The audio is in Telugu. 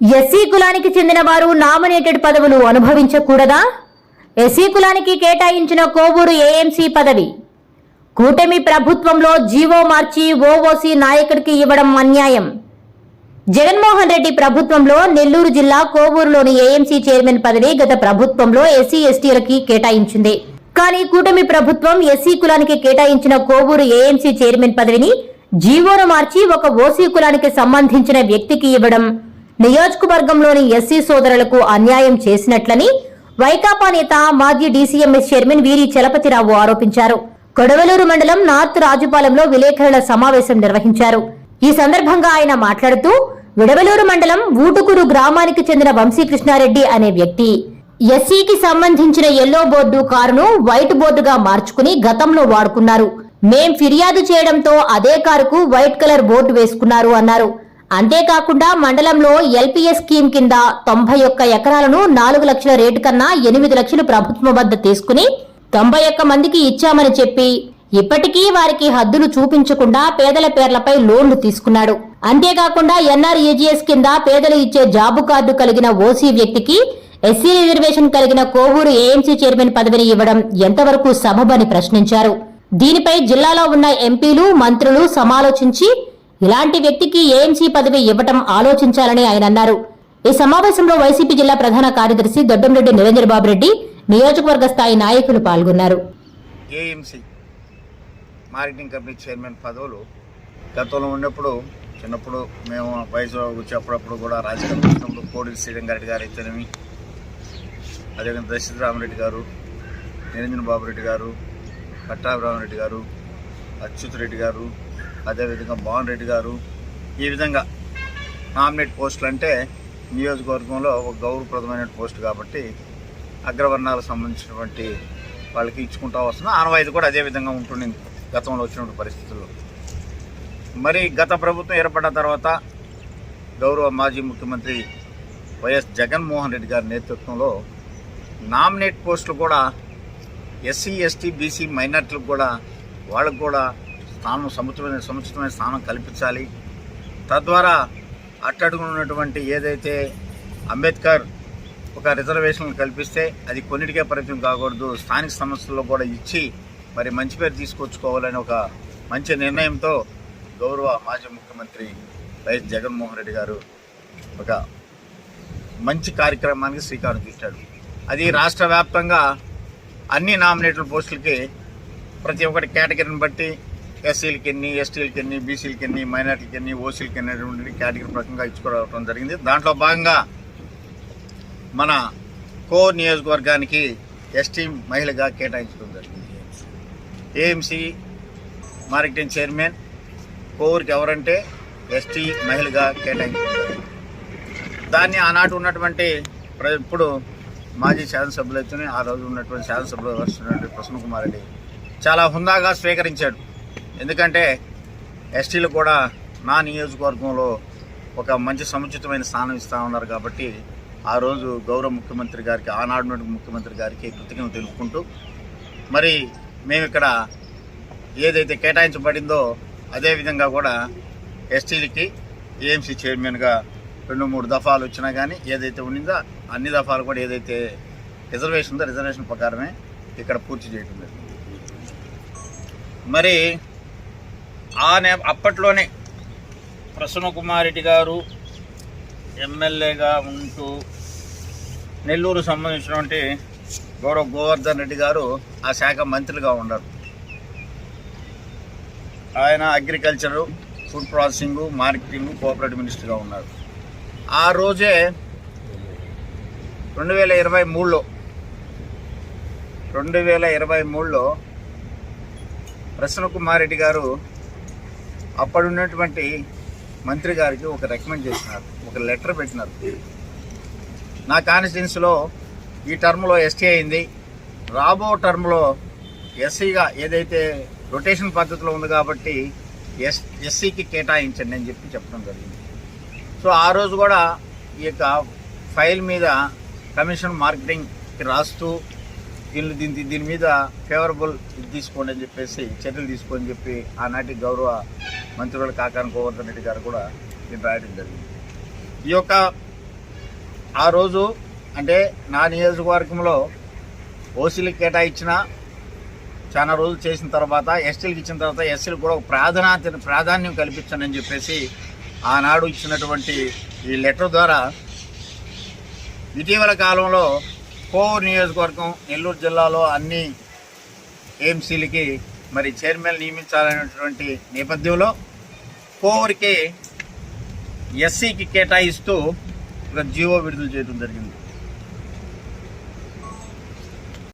ఎస్సీ కులానికి చెందిన వారు నామినేటెడ్ పదవులు అనుభవించకూడదా? ఎస్సీ కులానికి కేటాయించిన కోవూరు ఏఎంసీ పదవి. కూటమి ప్రభుత్వంలో జీవో మార్చి ఓఓసీ నాయకుడికి ఇవ్వడం అన్యాయం. జగన్మోహన్ రెడ్డి ప్రభుత్వంలో నెల్లూరు జిల్లా కోవూరులోని ఏఎంసీ చైర్మన్ పదవి గత ప్రభుత్వంలో ఎస్సీ ఎస్టీలకి కేటాయించింది. కానీ కూటమి ప్రభుత్వం ఎస్సీ కులానికి కేటాయించిన కోవూరు ఏఎంసీ చైర్మన్ పదవిని జీవోను మార్చి ఒక ఓసీ కులానికి సంబంధించిన వ్యక్తికి ఇవ్వడం నియోజకవర్గంలోని ఎస్సీ సోదరులకు అన్యాయం చేసినట్లని వైకాపా నేత మాజీ డీసీఎంఎస్ చైర్మన్ వీరి చలపతిరావు ఆరోపించారు. కొడవలూరు మండలం నార్త్ రాజుపాలెంలో విలేకరుల సమావేశం నిర్వహించారు. ఈ సందర్భంగా ఆయన మాట్లాడుతూ విడవలూరు మండలం ఊటుకురు గ్రామానికి చెందిన వంశీకృష్ణారెడ్డి అనే వ్యక్తి ఎస్సీకి సంబంధించిన ఎల్లో బోర్డు కారును వైట్ బోర్డుగా మార్చుకుని గతంలో వాడుకున్నారు. మేం ఫిర్యాదు చేయడంతో అదే కారుకు వైట్ కలర్ బోర్డు వేసుకున్నారు అన్నారు. అంతేకాకుండా మండలంలో ఎల్పీఎస్ స్కీమ్ కింద తొంభై ఒక్క ఎకరాలను నాలుగు లక్షల రేటు కన్నా ఎనిమిది లక్షలు ప్రభుత్వం వద్ద తీసుకుని తొంభై ఒక్క మందికి ఇచ్చామని చెప్పి ఇప్పటికీ వారికి హద్దులు చూపించకుండా పేదల పేర్లపై లోన్లు తీసుకున్నాడు. అంతేకాకుండా ఎన్ఆర్ఈజీఎస్ కింద పేదలు ఇచ్చే జాబు కార్డు కలిగిన ఓసీ వ్యక్తికి ఎస్సీ రిజర్వేషన్ కలిగిన కోవూరు ఏఎంసీ చైర్మన్ పదవిని ఇవ్వడం ఎంతవరకు సబబని ప్రశ్నించారు. దీనిపై జిల్లాలో ఉన్న ఎంపీలు మంత్రులు సమాలోచించి ఇలాంటి వ్యక్తికి ఏఎంసీ పదవి ఇవ్వటం ఆలోచించాలని ఆయన అన్నారు. ఈ సమావేశంలో వైసీపీ జిల్లా ప్రధాన కార్యదర్శి దొడ్డంరెడ్డి నిరంజన్ బాబు రెడ్డి నియోజకవర్గ స్థాయి నాయకులు పాల్గొన్నారు. ఏఎంసీ మార్కెటింగ్ కంపెనీ చైర్మన్ పదవులు గతంలో ఉన్నప్పుడు చిన్నప్పుడు మేము వయసులో వచ్చి కూడా రాజకీయాలు వచ్చినప్పుడు కోడి శ్రీరంగారెడ్డి గారు అయితేనేమి అదేవిధంగా దశరథ రామరెడ్డి గారు నిరంజన్ బాబు రెడ్డి గారు పట్టాభిరామరెడ్డి గారు అచ్యుత్ రెడ్డి గారు అదేవిధంగా మోహన్ రెడ్డి గారు ఈ విధంగా నామినేట్ పోస్టులు అంటే నియోజకవర్గంలో ఒక గౌరవప్రదమైన పోస్ట్ కాబట్టి అగ్రవర్ణాలకు సంబంధించినటువంటి వాళ్ళకి ఇచ్చుకుంటా వస్తున్నా. ఆనవాయితీ కూడా అదే విధంగా ఉంటుంది గతంలో వచ్చినటువంటి పరిస్థితుల్లో. మరి గత ప్రభుత్వం ఏర్పడిన తర్వాత గౌరవ మాజీ ముఖ్యమంత్రి వైఎస్ జగన్మోహన్ రెడ్డి గారి నేతృత్వంలో నామినేట్ పోస్టులు కూడా ఎస్సీ ఎస్టీ బీసీ మైనార్టీలకు కూడా వాళ్ళకు కూడా స్థానం సముచితమైన సముచితమైన స్థానం కల్పించాలి. తద్వారా అట్టడుగున్నటువంటి ఏదైతే అంబేద్కర్ ఒక రిజర్వేషన్ కల్పిస్తే అది కొన్నిటికే పరిమితం కాకూడదు. స్థానిక సంస్థల్లో కూడా ఇచ్చి మరి మంచి పేరు తీసుకొచ్చుకోవాలని ఒక మంచి నిర్ణయంతో గౌరవ మాజీ ముఖ్యమంత్రి వైఎస్ జగన్మోహన్ రెడ్డి గారు ఒక మంచి కార్యక్రమానికి శ్రీకారం చుట్టాడు అది రాష్ట్ర వ్యాప్తంగా అన్ని నామినేటెడ్ పోస్టులకి ప్రతి ఒక్కటి కేటగిరీని బట్టి ఎస్సీలకి ఎన్ని ఎస్టీలకి ఎన్ని బీసీలకి ఎన్ని మైనార్టీలకి ఎన్ని ఓసీలకి ఎన్ని కేటగిరీ ప్రకంగా ఇచ్చుకోవడం జరిగింది. దాంట్లో భాగంగా మన కో నియోజకవర్గానికి ఎస్టీ మహిళగా కేటాయించడం జరిగింది. ఏఎంసీ మార్కెటింగ్ చైర్మన్ కోవూరికి ఎవరంటే ఎస్టీ మహిళగా కేటాయించడం జరిగింది. దాన్ని ఆనాటి ఉన్నటువంటి ఇప్పుడు మాజీ శాసనసభ్యులు అయితేనే ఆ రోజు ఉన్నటువంటి శాసనసభ్యులు వస్తున్నటువంటి ప్రసన్న కుమార్ రెడ్డి చాలా హుందాగా స్వీకరించాడు. ఎందుకంటే ఎస్టీలు కూడా నా నియోజకవర్గంలో ఒక మంచి సముచితమైన స్థానం ఇస్తూ ఉన్నారు కాబట్టి ఆ రోజు గౌరవ ముఖ్యమంత్రి గారికి ఆనాడు నుండి ముఖ్యమంత్రి గారికి కృతజ్ఞతలు తెలుపుకుంటూ మరి మేము ఇక్కడ ఏదైతే కేటాయించబడిందో అదే విధంగా కూడా ఎస్టీలకి ఏఎంసీ చైర్మన్గా రెండు మూడు దఫాలు వచ్చినా కానీ ఏదైతే ఉండిందో అన్ని దఫాలు కూడా ఏదైతే రిజర్వేషన్ ఉందో రిజర్వేషన్ ప్రకారమే ఇక్కడ పూర్తి చేయడం జరిగింది. మరి ఆ నే అప్పట్లోనే ప్రసన్న కుమార్ రెడ్డి గారు ఎమ్మెల్యేగా ఉంటూ నెల్లూరు సంబంధించినటువంటి గౌరవ గోవర్ధన్ రెడ్డి గారు ఆ శాఖ మంత్రిగా ఉన్నారు ఆయన agriculture food processing marketing cooperative మినిస్టర్గా ఉన్నారు. ఆ రోజే రెండు వేల ఇరవై మూడులో రెండు వేల ఇరవై మూడులో ప్రసన్న కుమార్ రెడ్డి గారు అప్పుడున్నటువంటి మంత్రి గారికి ఒక రికమెండ్ చేసినారు ఒక లెటర్ పెట్టినారు. నా కాన్స్టిట్యున్సీలో ఈ టర్మ్లో ఎస్టీ అయింది. రాబో టర్మ్లో ఎస్సీగా ఏదైతే రొటేషన్ పద్ధతిలో ఉంది కాబట్టి ఎస్ ఎస్సీకి కేటాయించండి అని చెప్పి చెప్పడం జరిగింది. సో ఆ రోజు కూడా ఈ యొక్క ఫైల్ మీద కమిషన్ మార్కెటింగ్కి రాస్తూ దీని దీని దీని మీద ఫేవరబుల్ ఇది తీసుకోండి అని చెప్పేసి చర్యలు తీసుకోని చెప్పి ఆనాటి గౌరవ మంత్రులు కాకాని గోవర్ధన్ రెడ్డి గారు కూడా దీన్ని రాయడం జరిగింది. ఈ యొక్క ఆ రోజు అంటే నా నియోజకవర్గంలో ఓసీలకు కేటాయించిన చాలా రోజులు చేసిన తర్వాత ఎస్టీలకు ఇచ్చిన తర్వాత ఎస్సీలకు కూడా ఒక ప్రాధాన్యత ప్రాధాన్యం కల్పించండి చెప్పేసి ఆనాడు ఇచ్చినటువంటి ఈ లెటర్ ద్వారా ఇటీవల కాలంలో కోవూరు నియోజకవర్గం నెల్లూరు జిల్లాలో అన్ని ఏఎంసీలకి మరి చైర్మన్ నియమించాలనేటువంటి నేపథ్యంలో కోవూరికి ఎస్సీకి కేటాయిస్తూ ఒక జీవో విడుదల చేయడం జరిగింది.